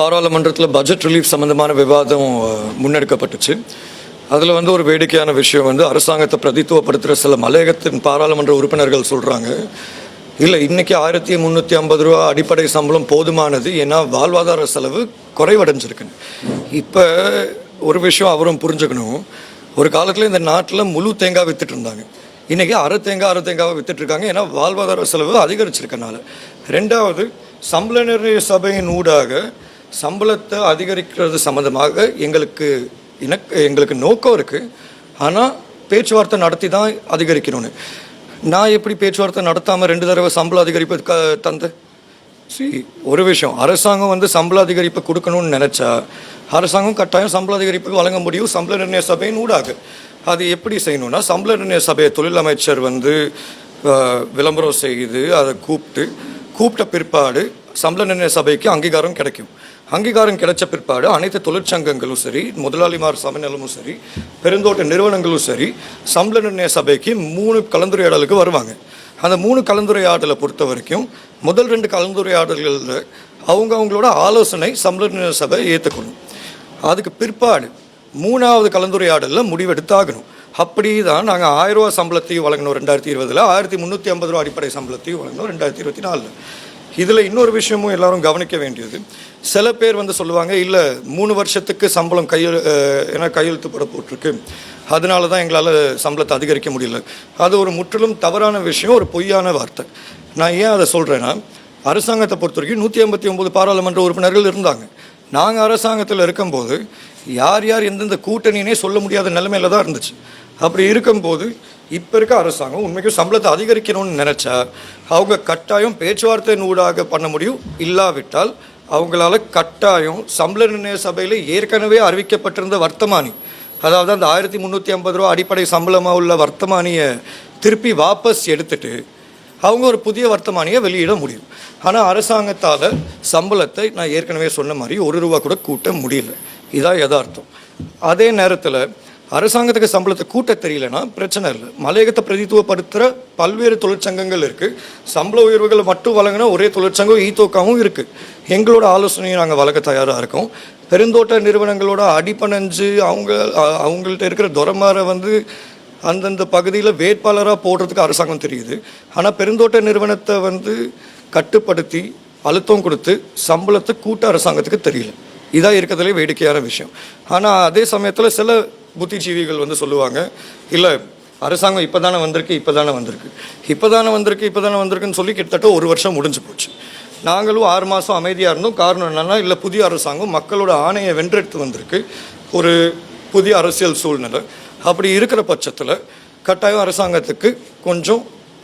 பாராளுமன்றத்தில் budget relief சம்பந்தமான விவாதம் முன்னெடுக்கப்பட்டுச்சு. அதில் வந்து ஒரு வேடிக்கையான விஷயம் வந்து அரசாங்கத்தை பிரதித்துவப்படுத்துகிற சில மலையகத்தின் பாராளுமன்ற உறுப்பினர்கள் சொல்கிறாங்க இல்லை இன்றைக்கி ஆயிரத்தி முந்நூற்றி ஐம்பது ரூபா அடிப்படை சம்பளம் போதுமானது ஏன்னா வாழ்வாதார செலவு குறைவடைஞ்சிருக்குன்னு. இப்போ ஒரு விஷயம் அவரும் புரிஞ்சுக்கணும். ஒரு காலத்தில் இந்த நாட்டில் முழு தேங்காய் வித்துட்டு இருந்தாங்க. இன்றைக்கி அரை தேங்காய் அரை தேங்காவை வித்துட்ருக்காங்க ஏன்னா வாழ்வாதார செலவு அதிகரிச்சிருக்கனால. ரெண்டாவது சம்பள நிர்ணய சபையின் ஊடாக சம்பளத்தை அதிகரிக்கிறது சம்மந்தமாக எங்களுக்கு எனக்கு எங்களுக்கு நோக்கம் இருக்குது ஆனால் பேச்சுவார்த்தை நடத்தி தான் அதிகரிக்கணும்னு. நான் எப்படி பேச்சுவார்த்தை நடத்தாமல் ரெண்டு தடவை சம்பளம் அதிகரிப்பு க தந்து? சி ஒரு விஷயம். அரசாங்கம் வந்து சம்பள அதிகரிப்பு கொடுக்கணும்னு நினச்சா அரசாங்கம் கட்டாயம் சம்பள அதிகரிப்பு வழங்க முடியும். சம்பள நிர்ணய சபையின் ஊடாக அது எப்படி செய்யணும்னா சம்பள நிர்ணய சபையை தொழில் அமைச்சர் வந்து விளம்பரம் செய்து அதை கூப்பிட்டு கூப்பிட்ட பிற்பாடு சம்பள நிர்ணய சபைக்கு அங்கீகாரம் கிடைக்கும். அங்கீகாரம் கிடைச்ச பிற்பாடு அனைத்து தொழிற்சங்கங்களும் சரி முதலாளிமார் சமநிலமும் சரி பெருந்தோட்ட நிறுவனங்களும் சரி சம்பள நிர்ணய சபைக்கு மூணு கலந்துரையாடலுக்கு வருவாங்க. அந்த மூணு கலந்துரையாடலை பொறுத்த வரைக்கும் முதல் ரெண்டு கலந்துரையாடல்களில் அவங்க அவங்களோட ஆலோசனை சம்பள நிர்ணய சபை ஏற்றுக்கணும் அதுக்கு பிற்பாடு மூணாவது கலந்துரையாடலில் முடிவெடுத்தாகணும். அப்படி தான் நாங்கள் ஆயிரம் ரூபா சம்பளத்தையும் வழங்கணும் ரெண்டாயிரத்தி இருபதில். ஆயிரத்தி முந்நூற்றி ஐம்பது ரூபா அடிப்படை சம்பளத்தையும் வழங்கணும் ரெண்டாயிரத்தி இருபத்தி நாலில். இதில் இன்னொரு விஷயமும் எல்லாரும் கவனிக்க வேண்டியது. சில பேர் வந்து சொல்லுவாங்க இல்லை மூணு வருஷத்துக்கு சம்பளம் கையெழு ஏன்னா கையெழுத்துப்பட கையெழுத்து போட போட்டிருக்கு. அதனால தான் எங்களால் சம்பளத்தை அதிகரிக்க முடியல. அது ஒரு முற்றிலும் தவறான விஷயம் ஒரு பொய்யான வார்த்தை. நான் ஏன் அதை சொல்கிறேன்னா அரசாங்கத்தை பொறுத்த வரைக்கும் நூற்றி ஐம்பத்தி ஒம்பது பாராளுமன்ற உறுப்பினர்கள் இருந்தாங்க. நாங்கள் அரசாங்கத்தில் இருக்கும்போது யார் யார் எந்தெந்த கூட்டணினே சொல்ல முடியாத நிலைமையில தான் இருந்துச்சு. அப்படி இருக்கும்போது இப்போ இருக்க அரசாங்கம் உண்மைக்கும் சம்பளத்தை அதிகரிக்கணும்னு நினச்சா அவங்க கட்டாயம் பேச்சுவார்த்தை நூடாக பண்ண முடியும். இல்லாவிட்டால் அவங்களால கட்டாயம் சம்பள நிர்ணய சபையில் ஏற்கனவே அறிவிக்கப்பட்டிருந்த வர்த்தமானி அதாவது அந்த ஆயிரத்தி முந்நூற்றி ஐம்பது ரூபா அடிப்படை சம்பளமாக உள்ள வர்த்தமானியை திருப்பி வாபஸ் எடுத்துட்டு அவங்க ஒரு புதிய வர்த்தமானியை வெளியிட முடியும். ஆனால் அரசாங்கத்தால் சம்பளத்தை நான் ஏற்கனவே சொன்ன மாதிரி ஒரு ரூபா கூட கூட்ட முடியல. இதான் யதார்த்தம். அதே நேரத்தில் அரசாங்கத்துக்கு சம்பளத்தை கூட்ட தெரியலனா பிரச்சனை இல்லை. மலையகத்தை பிரதித்துவப்படுத்துகிற பல்வேறு தொழிற்சங்கங்கள் இருக்குது சம்பள உயர்வுகளை மட்டும் வழங்கின ஒரே தொழிற்சங்கம் ஈத்தோக்காவும் இருக்குது எங்களோட ஆலோசனையை நாங்கள் வழங்க தயாராக இருக்கோம். பெருந்தோட்ட நிறுவனங்களோட அடிப்பணஞ்சு அவங்க அவங்கள்ட்ட இருக்கிற துரமாரை வந்து அந்தந்த பகுதியில் வேட்பாளராக போடுறதுக்கு அரசாங்கம் தெரியுது. ஆனால் பெருந்தோட்ட நிறுவனத்தை வந்து கட்டுப்படுத்தி அழுத்தம் கொடுத்து சம்பளத்தை கூட்ட அரசாங்கத்துக்கு தெரியல. இதான் இருக்கிறதுலே வேடிக்கையான விஷயம். ஆனால் அதே சமயத்தில் சில புத்திஜீவிகள் வந்து சொல்லுவாங்க. இல்லை அரசாங்கம் இப்போ தானே வந்திருக்கு இப்போ தானே வந்திருக்கு. இப்போ தானே வந்திருக்கு இப்போ தானே வந்திருக்குன்னு சொல்லி கிட்டத்தட்ட ஒரு வருஷம் முடிஞ்சு போச்சு. நாங்களும் ஆறு மாதம் அமைதியாக இருந்தோம். காரணம் என்னென்னா இல்லை புதிய அரசாங்கம் மக்களோட ஆணையை வென்றெடுத்து வந்திருக்கு. ஒரு புதிய அரசியல் சூழ்நிலை. அப்படி இருக்கிற பட்சத்தில் கட்டாயம் அரசாங்கத்துக்கு கொஞ்சம்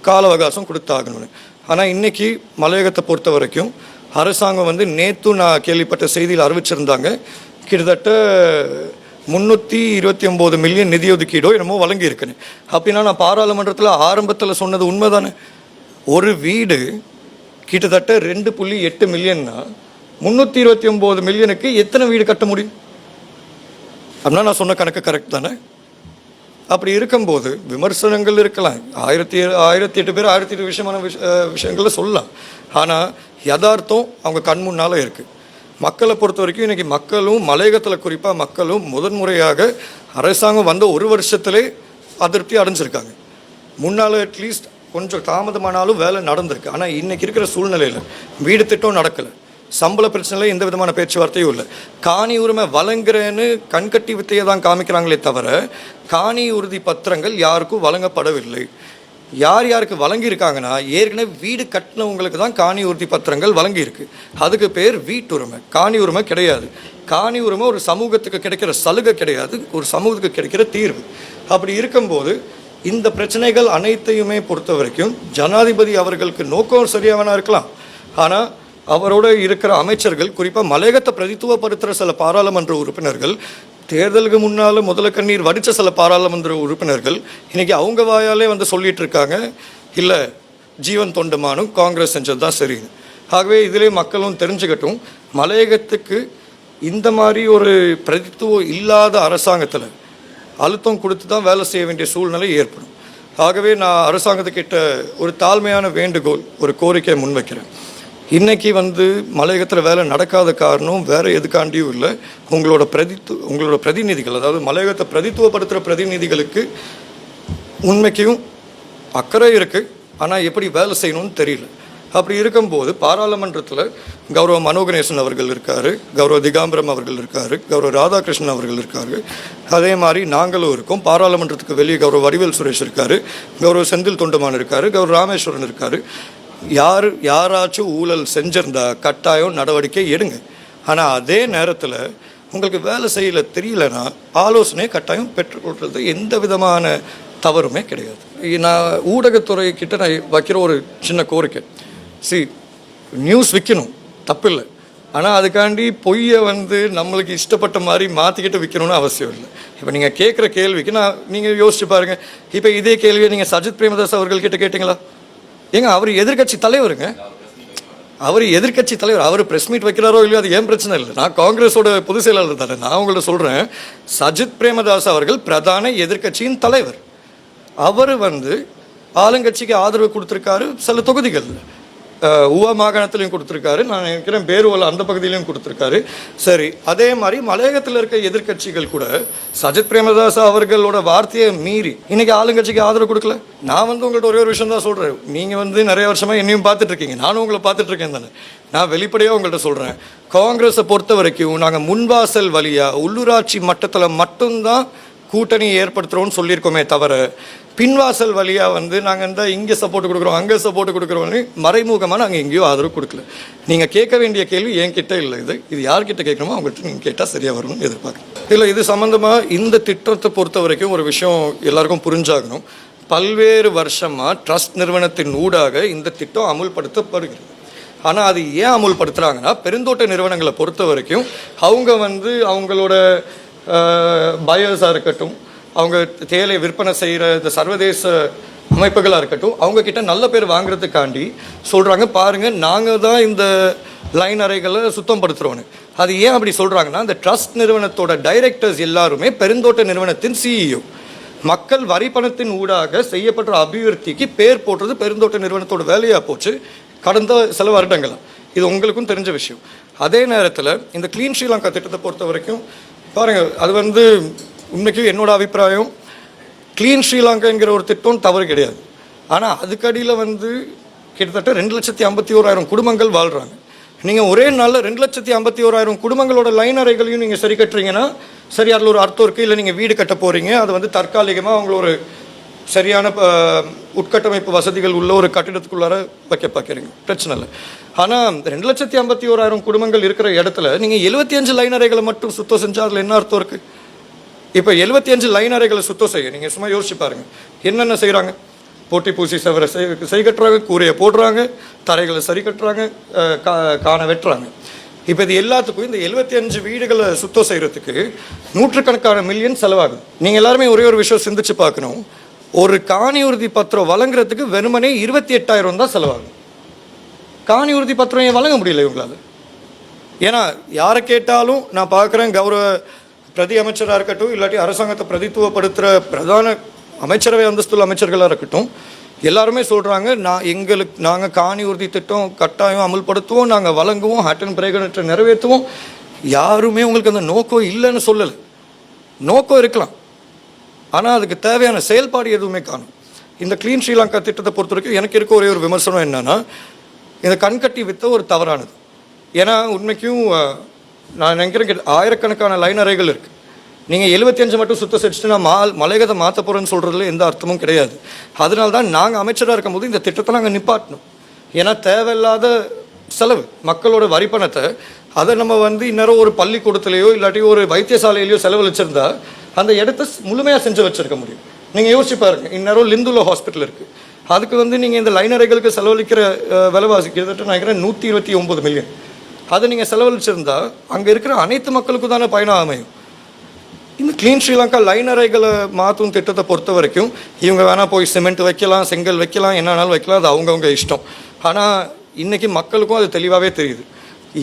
கால அவகாசம் கொடுத்தாகணும்னு. ஆனால் இன்னைக்கு மலையகத்தை பொறுத்த வரைக்கும் அரசாங்கம் வந்து நேற்று நான் கேள்விப்பட்ட செய்தியில் அறிவிச்சிருந்தாங்க. கிட்டத்தட்ட முந்நூற்றி இருபத்தி ஒம்பது மில்லியன் நிதி ஒதுக்கீடோ என்னமோ வழங்கியிருக்குன்னு அப்படின்னா நான் பாராளுமன்றத்தில் ஆரம்பத்தில் சொன்னது உண்மைதானே? ஒரு வீடு கிட்டத்தட்ட ரெண்டு புள்ளி எட்டு மில்லியன்னா முந்நூற்றி இருபத்தி ஒம்பது மில்லியனுக்கு எத்தனை வீடு கட்ட முடியும்? அப்படின்னா நான் சொன்ன கணக்கு கரெக்ட் தானே? அப்படி இருக்கும்போது விமர்சனங்கள் இருக்கலாம். ஆயிரத்தி ஆயிரத்தி எட்டு பேர் ஆயிரத்தி எட்டு விஷயமான விஷ விஷயங்களை சொல்லலாம். ஆனால் யதார்த்தம் அவங்க கண் முன்னால் இருக்குது மக்களை பொறுத்த வரைக்கும் இன்றைக்கி மக்களும் மலையகத்தில் குறிப்பாக மக்களும் முதன்முறையாக அரசாங்கம் வந்த ஒரு வருஷத்திலே அதிருப்தி அடைஞ்சிருக்காங்க. முன்னால் அட்லீஸ்ட் கொஞ்சம் தாமதமானாலும் வேலை நடந்திருக்கு. ஆனால் இன்றைக்கி இருக்கிற சூழ்நிலையில் வீடு திட்டம் நடக்கலை. சம்பள பிரச்சனையில் எந்த விதமான பேச்சுவார்த்தையும் இல்லை. காணி உரிமை வழங்குறேன்னு கண்கட்டி வித்தையை தான் காமிக்கிறாங்களே தவிர காணி உறுதி பத்திரங்கள் யாருக்கும் வழங்கப்படவில்லை. யார் யாருக்கு வழங்கியிருக்காங்கன்னா ஏற்கனவே வீடு கட்டினவங்களுக்கு தான் காணி உறுதி பத்திரங்கள் வழங்கியிருக்கு. அதுக்கு பேர் வீட்டுரிமை. காணி உரிமை கிடையாது. காணி உரிமை ஒரு சமூகத்துக்கு கிடைக்கிற சலுகை கிடையாது. ஒரு சமூகத்துக்கு கிடைக்கிற தீர்வு. அப்படி இருக்கும்போது இந்த பிரச்சனைகள் அனைத்தையுமே பொறுத்த வரைக்கும் ஜனாதிபதி அவர்களுக்கு நோக்கம் சரியாக வேணா இருக்கலாம். ஆனால் அவரோட இருக்கிற அமைச்சர்கள் குறிப்பாக மலையகத்தை பிரதித்துவப்படுத்துகிற சில பாராளுமன்ற உறுப்பினர்கள் தேர்தலுக்கு முன்னால் முதல கண்ணீர் வடித்த சில பாராளுமன்ற உறுப்பினர்கள் இன்றைக்கி அவங்க வாயாலே வந்து சொல்லிகிட்டு இருக்காங்க இல்லை ஜீவன் தொண்டமானும் காங்கிரஸ் செஞ்சது தான் சரி. ஆகவே இதிலே மக்களும் தெரிஞ்சுக்கட்டும் மலையகத்துக்கு இந்த மாதிரி ஒரு பிரதித்துவம் இல்லாத அரசாங்கத்தில் அழுத்தம் கொடுத்து தான் வேலை செய்ய வேண்டிய சூழ்நிலை ஏற்படும். ஆகவே நான் அரசாங்கத்துக்கிட்ட ஒரு தாழ்மையான வேண்டுகோள் ஒரு கோரிக்கையை முன்வைக்கிறேன். இன்றைக்கி வந்து மலையகத்தில் வேலை நடக்காத காரணம் வேறு எதுக்காண்டியும் இல்லை. உங்களோட பிரதித்து உங்களோட பிரதிநிதிகள் அதாவது மலையகத்தை பிரதித்துவப்படுத்துகிற பிரதிநிதிகளுக்கு உண்மைக்கும் அக்கறை இருக்குது ஆனால் எப்படி வேலை செய்யணும்னு தெரியல. அப்படி இருக்கும்போது பாராளுமன்றத்தில் கௌரவ மனோகணேசன் அவர்கள் இருக்கார் கௌரவ திகாம்பரம் அவர்கள் இருக்கார் கௌரவ ராதாகிருஷ்ணன் அவர்கள் இருக்கார். அதே மாதிரி நாங்களும் இருக்கோம். பாராளுமன்றத்துக்கு வெளியே கௌரவ வடிவேல் சுரேஷ் இருக்கார் கௌரவ செந்தில் தொண்டமான் இருக்கார் கௌரவ ராமேஸ்வரன் இருக்கார். யார் யாராச்சும் ஊழல் செஞ்சிருந்தா கட்டாயம் நடவடிக்கை எடுங்க. ஆனால் அதே நேரத்தில் உங்களுக்கு வேலை செய்யல தெரியலனா ஆலோசனை கட்டாயம் பெற்றுக்கொள்றது எந்த விதமான தவறுமே கிடையாது. நான் ஊடகத்துறை கிட்ட நான் வைக்கிற ஒரு சின்ன கோரிக்கை. சி நியூஸ் விற்கணும் தப்பில்லை. ஆனால் அதுக்காண்டி பொய்யை வந்து நம்மளுக்கு இஷ்டப்பட்ட மாதிரி மாற்றிக்கிட்டு விற்கணும்னு அவசியம் இல்லை. இப்போ நீங்கள் கேட்குற கேள்விக்கு நான் நீங்கள் யோசிச்சு பாருங்கள் இப்போ இதே கேள்வியை நீங்கள் சஜித் பிரேமதாஸ் அவர்கள் கிட்ட கேட்டிங்களா? ஏங்க அவர் எதிர்க்கட்சி தலைவருங்க. அவர் எதிர்க்கட்சி தலைவர் அவர் பிரஸ் மீட் வைக்கிறாரோ இல்லையோ அது ஏன் பிரச்சனை இல்லை. நான் காங்கிரஸோட பொதுச் செயலாளர் தானே. நான் உங்கள்ட்ட சொல்கிறேன் சஜித் பிரேமதாஸ் அவர்கள் பிரதான எதிர்க்கட்சியின் தலைவர். அவர் வந்து ஆளுங்கட்சிக்கு ஆதரவு கொடுத்துருக்காரு சில தொகுதிகள் ஊவா மாகாணத்திலையும் கொடுத்துருக்காரு. நான் நினைக்கிறேன் பேருவல் அந்த பகுதியிலையும் கொடுத்துருக்காரு. சரி அதே மாதிரி மலையகத்தில் இருக்க எதிர்க்கட்சிகள் கூட சஜித் பிரேமதாஸ் அவர்களோட வார்த்தையை மீறி இன்னைக்கு ஆளுங்கட்சிக்கு ஆதரவு கொடுக்கல. நான் வந்து உங்கள்கிட்ட ஒரே ஒரு விஷயம் தான் சொல்கிறேன் நீங்கள் வந்து நிறைய வருஷமாக என்னையும் பார்த்துட்டு இருக்கீங்க நானும் உங்களை பார்த்துட்டு இருக்கேன் தானே. நான் வெளிப்படையாக உங்கள்கிட்ட சொல்கிறேன் காங்கிரஸை பொறுத்த வரைக்கும் நாங்கள் முன்வாசல் வழியாக உள்ளூராட்சி மட்டத்தில் மட்டும்தான் கூட்டணி ஏற்படுத்துகிறோம்னு சொல்லியிருக்கோமே தவிர பின்வாசல் வழியாக வந்து நாங்கள் இந்த இங்கே சப்போர்ட் கொடுக்குறோம் அங்கே சப்போர்ட் கொடுக்குறோம்னு மறைமுகமாக நாங்கள் எங்கேயோ ஆதரவு கொடுக்கல. நீங்கள் கேட்க வேண்டிய கேள்வி என்கிட்ட இல்லை. இது இது யார்கிட்ட கேட்கணுமோ அவங்ககிட்ட நீங்கள் கேட்டால் சரியாக வரும்னு எதிர்பார்க்குறேன் இல்லை இது சம்மந்தமாக இந்த திட்டத்தை பொறுத்த வரைக்கும் ஒரு விஷயம் எல்லாருக்கும் புரிஞ்சாகணும். பல்வேறு வருஷமாக ட்ரஸ்ட் நிறுவனத்தின் ஊடாக இந்த திட்டம் அமுல்படுத்தப்படுகிறது. ஆனால் அது ஏன் அமுல்படுத்துகிறாங்கன்னா பெருந்தோட்ட நிறுவனங்களை பொறுத்த வரைக்கும் அவங்க வந்து அவங்களோட பயர்ஸாக இருக்கட்டும் அவங்க தேயிலை விற்பனை செய்கிற இந்த சர்வதேச அமைப்புகளாக இருக்கட்டும் அவங்கக்கிட்ட நல்ல பேர் வாங்குறதுக்காண்டி சொல்கிறாங்க பாருங்கள் நாங்கள் தான் இந்த லைன் அறைகளை சுத்தம் படுத்துகிறோன்னு அது ஏன் அப்படி சொல்கிறாங்கன்னா இந்த ட்ரஸ்ட் நிறுவனத்தோட டைரக்டர்ஸ் எல்லாருமே பெருந்தோட்ட நிறுவனத்தின் சிஇஓ மக்கள் வரி பணத்தின் ஊடாக செய்யப்பட்ட அபிவிருத்திக்கு பேர் போடுறது பெருந்தோட்ட நிறுவனத்தோட வேலையாக போச்சு கடந்த சில வருடங்களாக இது உங்களுக்கும் தெரிஞ்ச விஷயம். அதே நேரத்தில் இந்த க்ளீன் ஸ்ரீலங்கா திட்டத்தை பொறுத்த வரைக்கும் பாருங்கள் அது வந்து உண்மைக்கு என்னோட அபிப்பிராயம். க்ளீன் ஸ்ரீலங்காங்கிற ஒரு திட்டம் தவறு கிடையாது. ஆனால் அதுக்கடியில் வந்து கிட்டத்தட்ட ரெண்டு லட்சத்தி ஐம்பத்தி ஓராயிரம் குடும்பங்கள் வாழ்கிறாங்க நீங்கள் ஒரே நாளில் ரெண்டு லட்சத்தி ஐம்பத்தி ஓராயிரம் குடும்பங்களோட லைன் அறைகளையும் நீங்கள் சரி கட்டுறீங்கன்னா சரி அதில் ஒரு அர்த்தம் இருக்குது இல்லை நீங்கள் வீடு கட்ட போகிறீங்க அது வந்து தற்காலிகமாக அவங்கள ஒரு சரியான உட்கட்டமைப்பு வசதிகள் உள்ள ஒரு கட்டிடத்துக்குள்ளார வைக்க பார்க்குறீங்க. பிரச்சனை இல்லை. ஆனால் ரெண்டு லட்சத்தி ஐம்பத்தி ஓராயிரம் குடும்பங்கள் இருக்கிற இடத்துல நீங்கள் எழுபத்தி அஞ்சு லைன் அறைகளை மட்டும் சுத்தம் செஞ்சால் அதில் என்ன அர்த்தம் இருக்குது இப்போ எழுபத்தி அஞ்சு லைன் அறைகளை சுத்தம் செய்ய நீங்கள் சும்மா யோசிச்சு பாருங்கள் என்னென்ன செய்கிறாங்க போட்டி பூசி செவரை செய் கட்டுறாங்க கூரையை போடுறாங்க தரைகளை சரி கட்டுறாங்க கா காண வெட்டுறாங்க. இப்போ இது எல்லாத்துக்கும் இந்த எழுபத்தி அஞ்சு வீடுகளை சுத்தம் செய்கிறதுக்கு நூற்றுக்கணக்கான மில்லியன் செலவாகுது. நீங்கள் எல்லாருமே ஒரே ஒரு விஷயம் சிந்திச்சு பார்க்கணும். ஒரு காணி உறுதி பத்திரம் வழங்குறதுக்கு வெறுமனே இருபத்தி எட்டாயிரம் தான் செலவாகும். காணி உறுதி பத்திரம் ஏன் வழங்க முடியல இவங்களால்? ஏன்னா யாரை கேட்டாலும் நான் பார்க்குறேன் கௌரவ பிரதி அமைச்சராக இருக்கட்டும் இல்லாட்டி அரசாங்கத்தை பிரதித்துவப்படுத்துகிற பிரதான அமைச்சரவை அந்தஸ்துள்ள அமைச்சர்களாக இருக்கட்டும் எல்லாருமே சொல்கிறாங்க நான் எங்களுக்கு நாங்கள் காணி உறுதி திட்டம் கட்டாயம் அமல்படுத்துவோம் நாங்கள் வழங்குவோம் ஹட்டன் பிரேகனற்றை நிறைவேற்றுவோம். யாருமே உங்களுக்கு அந்த நோக்கம் இல்லைன்னு சொல்லலை. நோக்கம் இருக்கலாம். ஆனால் அதுக்கு தேவையான செயல்பாடு எதுவுமே காணும். இந்த க்ளீன் ஸ்ரீலங்கா திட்டத்தை பொறுத்த வரைக்கும் எனக்கு இருக்க ஒரே ஒரு விமர்சனம் என்னென்னா இந்த கண்கட்டி வித்த ஒரு தவறானது. ஏன்னா உண்மைக்கும் நான் நினைக்கிறேன் ஆயிரக்கணக்கான லைன் அறைகள் இருக்குது நீங்கள் எழுபத்தஞ்சு மட்டும் சுத்த செடிச்சுட்டு நான் மா மலையகத்தை மாற்ற போகிறேன்னு சொல்கிறதுல எந்த அர்த்தமும் கிடையாது. அதனால தான் நாங்கள் அமைச்சராக இருக்கும்போது இந்த திட்டத்தை நாங்கள் நிப்பாட்டணும். ஏன்னா தேவையில்லாத செலவு மக்களோட வரி பணத்தை அதை நம்ம வந்து இன்னொரு ஒரு பள்ளிக்கூடத்துலேயோ இல்லாட்டி ஒரு வைத்தியசாலையிலையோ செலவழிச்சிருந்தா அந்த இடத்த முழுமையாக செஞ்சு வச்சுருக்க முடியும். நீங்கள் யோசிச்சு பாருங்க. இந்நேரம் லிந்துல ஹாஸ்பிட்டல் இருக்குது அதுக்கு வந்து நீங்கள் இந்த லைன் அறைகளுக்கு செலவழிக்கிற விலைவாசி கிட்டத்தட்ட நான் நினைக்கிறேன் நூற்றி இருபத்தி ஒம்பது மில்லியன் அதை நீங்கள் செலவழிச்சிருந்தா அங்கே இருக்கிற அனைத்து மக்களுக்கும் தானே பயணம் அமையும். இந்த க்ளீன் ஸ்ரீலங்கா லைன் அறைகளை மாற்றும் திட்டத்தை பொறுத்த வரைக்கும் இவங்க வேணால் போய் சிமெண்ட் வைக்கலாம் செங்கல் வைக்கலாம் என்னன்னாலும் வைக்கலாம். அது அவங்கவுங்க இஷ்டம். ஆனால் இன்றைக்கி மக்களுக்கும் அது தெளிவாகவே தெரியுது.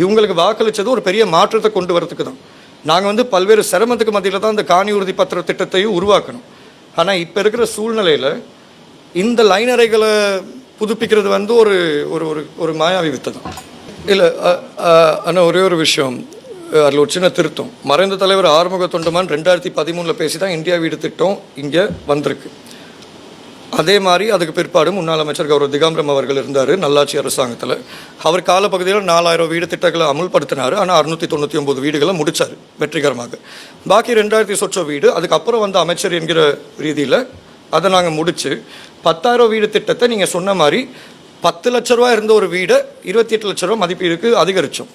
இவங்களுக்கு வாக்களித்தது ஒரு பெரிய மாற்றத்தை கொண்டு வரத்துக்கு தான். நாங்கள் வந்து பல்வேறு சிரமத்துக்கு மத்தியில் தான் இந்த காணி உறுதி பத்திர திட்டத்தையும் உருவாக்கணும். ஆனால் இப்போ இருக்கிற சூழ்நிலையில் இந்த லைன் அறைகளை புதுப்பிக்கிறது வந்து ஒரு ஒரு ஒரு ஒரு மாயாவி வித்தை தான் இல்லை ஆனால் ஒரே ஒரு விஷயம். அதில் ஒரு சின்ன திருத்தம். மறைந்த தலைவர் ஆறுமுக தொண்டமான் ரெண்டாயிரத்தி பதிமூணில் பேசி தான் இந்தியா வீடு திட்டம் இங்கே வந்திருக்கு. அதே மாதிரி அதுக்கு பிற்பாடு முன்னாள் அமைச்சர் கௌரவ திகாம்பரம் அவர்கள் இருந்தார் நல்லாட்சி அரசாங்கத்தில். அவர் காலப்பகுதியில் நாலாயிரம் வீடு திட்டங்களை அமுல்படுத்தினார். ஆனால் அறுநூற்றி தொண்ணூற்றி ஒம்பது வீடுகளை முடிச்சார் வெற்றிகரமாக. பாக்கி ரெண்டாயிரத்தி சொச்ச வீடு அதுக்கப்புறம் வந்த அமைச்சர் என்கிற ரீதியில் அதை நாங்கள் முடித்து பத்தாயிரம் வீடு திட்டத்தை நீங்கள் சொன்ன மாதிரி பத்து லட்ச ரூபா இருந்த ஒரு வீடை இருபத்தி எட்டு லட்ச ரூபா மதிப்பீடுக்கு அதிகரித்தோம்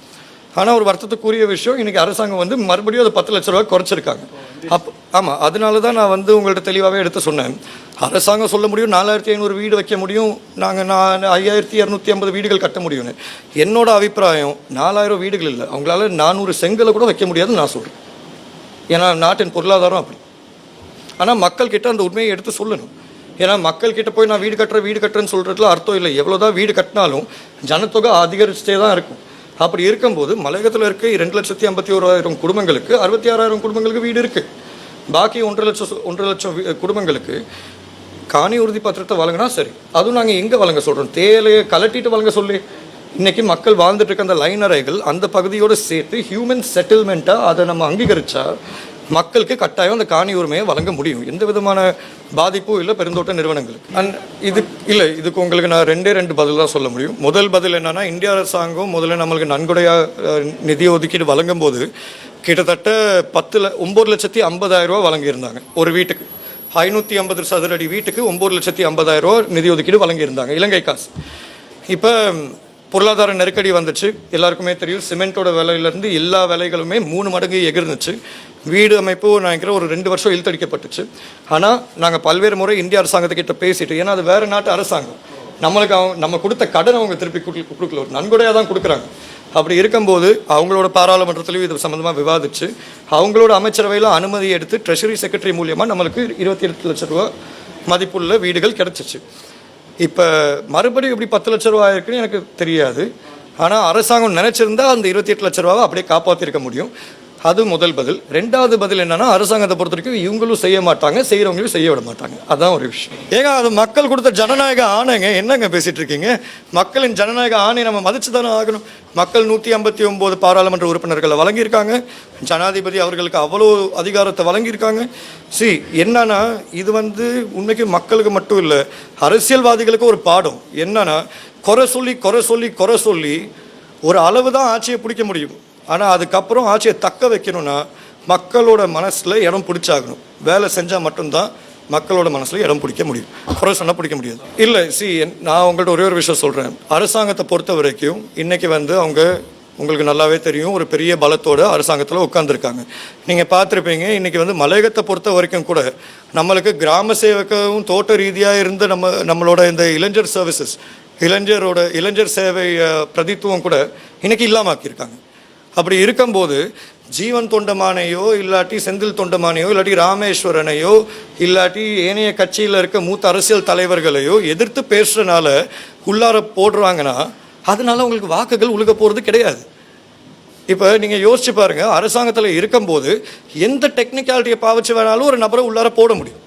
ஆனால் ஒரு வருத்தத்துக்குரிய விஷயம் இன்னைக்கு அரசாங்கம் வந்து மறுபடியும் அதை பத்து லட்ச ரூபா குறைச்சிருக்காங்க. அப் ஆமாம் அதனால தான் நான் வந்து உங்கள்கிட்ட தெளிவாகவே எடுத்து சொன்னேன். அரசாங்கம் சொல்ல முடியும் நாலாயிரத்தி ஐநூறு வீடு வைக்க முடியும் நாங்கள் நான் ஐயாயிரத்தி இரநூத்தி ஐம்பது வீடுகள் கட்ட முடியும்னு. என்னோட அபிப்பிராயம் நாலாயிரம் வீடுகள் இல்லை. அவங்களால நானூறு செங்கலை கூட வைக்க முடியாதுன்னு நான் சொல்கிறேன் ஏன்னா நாட்டின் பொருளாதாரம் அப்படி. ஆனால் மக்கள்கிட்ட அந்த உண்மையை எடுத்து சொல்லணும். ஏன்னா மக்கள்கிட்ட போய் நான் வீடு கட்டுறேன் வீடு கட்டுறேன்னு சொல்கிறதுல அர்த்தம் இல்லை. எவ்வளோதான் வீடு கட்டினாலும் ஜனத்தொகை அதிகரிச்சுட்டே தான் இருக்கும். அப்படி இருக்கும்போது மலையகத்தில் இருக்க ரெண்டு லட்சத்தி ஐம்பத்தி ஓராயிரம் குடும்பங்களுக்கு அறுபத்தி ஆறாயிரம் குடும்பங்களுக்கு வீடு இருக்குது பாக்கி ஒன்றரை லட்சம் ஒன்றரை லட்சம் வீ- குடும்பங்களுக்கு காணி உறுதி பத்திரத்தை வழங்கினா சரி. அதுவும் நாங்கள் எங்கே வழங்க சொல்கிறோம் தேலையை கலட்டிட்டு வழங்க சொல்லி. இன்றைக்கி மக்கள் வாழ்ந்துட்டு இருக்க அந்த லைன் அறைகள் அந்த பகுதியோடு சேர்த்து ஹியூமன் செட்டில்மெண்ட்டாக அதை நம்ம அங்கீகரிச்சா மக்களுக்கு கட்டாயம் அந்த காணி உரிமையை வழங்க முடியும். எந்த விதமான பாதிப்பும் இல்லை பெருந்தோட்ட நிறுவனங்களுக்கு. அண்ட் இது இல்லை இதுக்கு உங்களுக்கு நான் ரெண்டே ரெண்டு பதில் தான் சொல்ல முடியும். முதல் பதில் என்னென்னா இந்திய அரசாங்கம் முதல்ல நம்மளுக்கு நன்கொடையாக நிதி ஒதுக்கீடு வழங்கும் போது கிட்டத்தட்ட பத்து ல ஒம்பது லட்சத்தி ஐம்பதாயிரம் ரூபா வழங்கியிருந்தாங்க ஒரு வீட்டுக்கு. ஐநூற்றி ஐம்பது சதுர அடி வீட்டுக்கு ஒம்பது லட்சத்தி ஐம்பதாயிரம் ரூபா நிதி ஒதுக்கீடு வழங்கியிருந்தாங்க இலங்கை காசு. இப்போ பொருளாதார நெருக்கடி வந்துச்சு. எல்லாருக்குமே தெரியும் சிமெண்ட்டோட விலையிலேருந்து எல்லா விலைகளுமே மூணு மடங்கு எகிர்ந்துச்சு. வீடு அமைப்பு நான் நினைக்கிறேன் ஒரு ரெண்டு வருஷம் இழுத்தடிக்கப்பட்டுச்சு. ஆனால் நாங்கள் பல்வேறு முறை இந்திய அரசாங்கத்துக்கிட்ட பேசிட்டு ஏன்னா அது வேறு நாட்டு அரசாங்கம். நம்மளுக்கு அவங்க நம்ம கொடுத்த கடன் அவங்க திருப்பி கொடுக்கல கொடுக்கல. ஒரு நன்கொடையாக தான் கொடுக்குறாங்க. அப்படி இருக்கும்போது அவங்களோட பாராளுமன்றத்திலையும் இது சம்மந்தமாக விவாதிச்சு அவங்களோட அமைச்சரவையில் அனுமதி எடுத்து ட்ரெஷரி செக்ரட்டரி மூலியமாக நம்மளுக்கு இருபத்தி எட்டு லட்ச ரூபா மதிப்புள்ள வீடுகள் கிடச்சிச்சு. இப்போ மறுபடியும் எப்படி பத்து லட்ச ரூபா இருக்குன்னு எனக்கு தெரியாது. ஆனால் அரசாங்கம் நினச்சிருந்தா அந்த இருபத்தி எட்டு லட்ச ரூபாவை அப்படியே காப்பாற்றிருக்க முடியும். அது முதல் பதில். ரெண்டாவது பதில் என்னன்னா அரசாங்கத்தை பொறுத்த வரைக்கும் இவங்களும் செய்ய மாட்டாங்க செய்கிறவங்களும் செய்ய விட மாட்டாங்க. அதான் ஒரு விஷயம். ஏங்க அது மக்கள் கொடுத்த ஜனநாயக ஆணைங்க? என்னங்க பேசிட்டு இருக்கீங்க? மக்களின் ஜனநாயக ஆணை நம்ம மதிச்சு தானே ஆகணும். மக்கள் நூற்றி ஐம்பத்தி ஒம்பது பாராளுமன்ற உறுப்பினர்களை வழங்கியிருக்காங்க. ஜனாதிபதி அவர்களுக்கு அவ்வளோ அதிகாரத்தை வழங்கியிருக்காங்க. சி என்னன்னா இது வந்து உண்மைக்கு மக்களுக்கு மட்டும் இல்லை அரசியல்வாதிகளுக்கு ஒரு பாடம். என்னன்னா குறை சொல்லி குறை சொல்லி குறை சொல்லி ஒரு அளவு தான் ஆட்சியை பிடிக்க முடியும். ஆனால் அதுக்கப்புறம் ஆட்சியை தக்க வைக்கணும்னா மக்களோட மனசில் இடம் பிடிச்சாகணும். வேலை செஞ்சால் மட்டும்தான் மக்களோட மனசில் இடம் பிடிக்க முடியும். குறை சொன்னால் பிடிக்க முடியாது. இல்லை சி நான் உங்கள்கிட்ட ஒரே ஒரு விஷயம் சொல்கிறேன் அரசாங்கத்தை பொறுத்த வரைக்கும் இன்றைக்கி வந்து அவங்க உங்களுக்கு நல்லாவே தெரியும் ஒரு பெரிய பலத்தோட அரசாங்கத்தில் உட்காந்துருக்காங்க நீங்கள் பார்த்துருப்பீங்க இன்றைக்கி வந்து மலையகத்தை பொறுத்த வரைக்கும் கூட நம்மளுக்கு கிராம சேவகவும் தோட்ட ரீதியாக இருந்த நம்ம நம்மளோட இந்த இளைஞர் சர்வீசஸ் இளைஞரோட இளைஞர் சேவை பிரதித்துவம் கூட இன்றைக்கி இல்லாமல் ஆக்கியிருக்காங்க. அப்படி இருக்கும்போது ஜீவன் தொண்டமானையோ இல்லாட்டி செந்தில் தொண்டமானையோ இல்லாட்டி ராமேஸ்வரனையோ இல்லாட்டி ஏனைய கட்சியில் இருக்க மூத்த அரசியல் தலைவர்களையோ எதிர்த்து பேசுறதுனால உள்ளார போடுறாங்கன்னா அதனால உங்களுக்கு வாக்குகள் உழுக போகிறது கிடையாது. இப்போ நீங்கள் யோசிச்சு பாருங்கள் அரசாங்கத்தில் இருக்கும்போது எந்த டெக்னிக்காலிட்டியை பாவிச்சு வேணாலும் ஒரு நபரை உள்ளார போட முடியும்.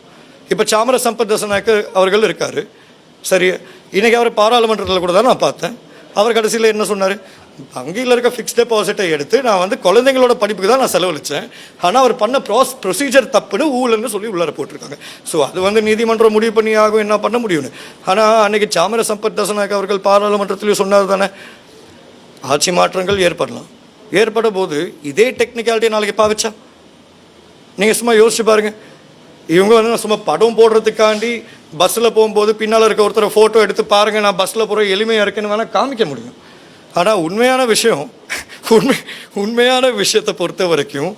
இப்போ சாமர சம்பத் தசநாயக்க அவர்கள் இருக்கார். சரி இன்றைக்கி அவர் பாராளுமன்றத்தில் கூட தான் நான் பார்த்தேன். அவர் கடைசியில் என்ன சொன்னார்? வங்கியில் இருக்க ஃபிக்ஸ்ட் டெபாசிட்டை எடுத்து நான் வந்து குழந்தைங்களோட படிப்புக்கு தான் நான் செலவழித்தேன் ஆனால் அவர் பண்ண ப்ராஸ் ப்ரொசீஜர் தப்புன்னு ஊழல்னு சொல்லி உள்ளார போட்டிருக்காங்க. ஸோ அது வந்து நீதிமன்றம் முடிவு பண்ணி ஆகும் என்ன பண்ண முடியும்னு. ஆனால் அன்னைக்கு சாமர சம்பத் தசநாயக்க அவர்கள் பாராளுமன்றத்திலையும் சொன்னார் தானே? ஆட்சி மாற்றங்கள் ஏற்படலாம். ஏற்பட போது இதே டெக்னிக்காலிட்டி நாளைக்கு பாவிச்சா? நீங்கள் சும்மா யோசிச்சு பாருங்க. இவங்க வந்து சும்மா படம் போடுறதுக்காண்டி பஸ்ஸில் போகும்போது பின்னால் இருக்க ஒருத்தரை ஃபோட்டோ எடுத்து பாருங்கள் நான் பஸ்ஸில் போகிற எளிமையாக இருக்குன்னு வேணால் காமிக்க முடியும். ஆனால் உண்மையான விஷயம் உண்மை உண்மையான விஷயத்தை பொறுத்த வரைக்கும்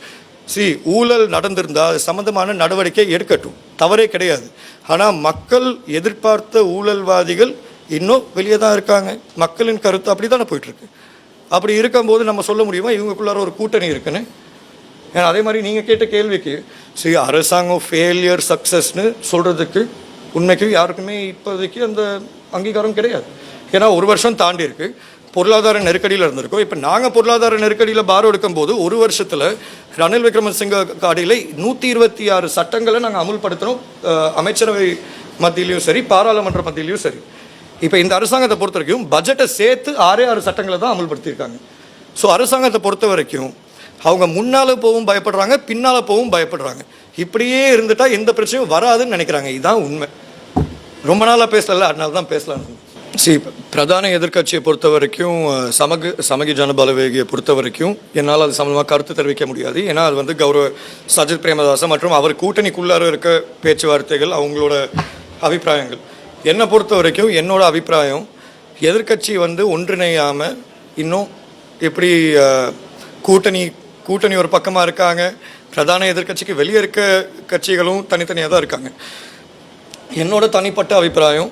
சி ஊழல் நடந்திருந்தால் அது சம்மந்தமான நடவடிக்கை எடுக்கட்டும். தவறே கிடையாது. ஆனால் மக்கள் எதிர்பார்த்த ஊழல்வாதிகள் இன்னும் வெளியே தான் இருக்காங்க. மக்களின் கருத்து அப்படி தானே போயிட்டுருக்கு. அப்படி இருக்கும்போது நம்ம சொல்ல முடியுமா? இவங்களுக்குள்ளார ஒரு கூட்டணி இருக்குன்னு. ஏன்னா அதே மாதிரி நீங்கள் கேட்ட கேள்விக்கு சரி அரசாங்கம் ஃபெயிலியர் சக்ஸஸ்னு சொல்கிறதுக்கு உண்மைக்கு யாருக்குமே இப்போதைக்கு அந்த அங்கீகாரம் கிடையாது. ஏன்னா ஒரு வருஷம் தாண்டி இருக்குது பொருளாதார நெருக்கடியில் இருந்திருக்கோம். இப்போ நாங்கள் பொருளாதார நெருக்கடியில் பாரம் எடுக்கும்போது ஒரு வருஷத்தில் ரணில் விக்ரமசிங்க காடியில் நூற்றி இருபத்தி ஆறு சட்டங்களை நாங்கள் அமுல்படுத்தினோம். அமைச்சரவை மத்தியிலையும் சரி பாராளுமன்ற மத்தியிலையும் சரி. இப்போ இந்த அரசாங்கத்தை பொறுத்த வரைக்கும் பட்ஜெட்டை சேர்த்து ஆறே ஆறு சட்டங்களை தான் அமல்படுத்தியிருக்காங்க. ஸோ அரசாங்கத்தை பொறுத்த வரைக்கும் அவங்க முன்னால் போகவும் பயப்படுறாங்க பின்னால் போகவும் பயப்படுறாங்க. இப்படியே இருந்துட்டால் எந்த பிரச்சனையும் வராதுன்னு நினைக்கிறாங்க. இதுதான் உண்மை. ரொம்ப நாளாக பேசல அதனால தான் பேசலாம் சி பிரதான எதிர்க்கட்சியை பொறுத்த வரைக்கும் சமக சமகு சமகி ஜனபலவேகியை பொறுத்த வரைக்கும் என்னால் அது சம்பந்தமாக கருத்து தெரிவிக்க முடியாது ஏன்னா அது வந்து கௌரவ சஜித் பிரேமதாசன் மற்றும் அவர் கூட்டணிக்குள்ளார இருக்க பேச்சுவார்த்தைகள் அவங்களோட அபிப்பிராயங்கள் என்னை பொறுத்த வரைக்கும் என்னோட அபிப்பிராயம் எதிர்க்கட்சி வந்து ஒன்றிணையாமல் இன்னும் எப்படி கூட்டணி கூட்டணி ஒரு பக்கமாக இருக்காங்க பிரதான எதிர்க்கட்சிக்கு வெளியே இருக்க கட்சிகளும் தனித்தனியாக தான் இருக்காங்க என்னோட தனிப்பட்ட அபிப்பிராயம்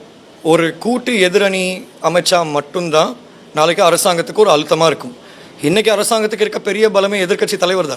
ஒரு கூட்டு எதிரணி அமைச்சா மட்டும்தான் நாளைக்கு அரசாங்கத்துக்கு ஒரு அழுத்தமாக இருக்கும். இன்றைக்கி அரசாங்கத்துக்கு இருக்க பெரிய பலமே எதிர்க்கட்சி தலைவர் தான்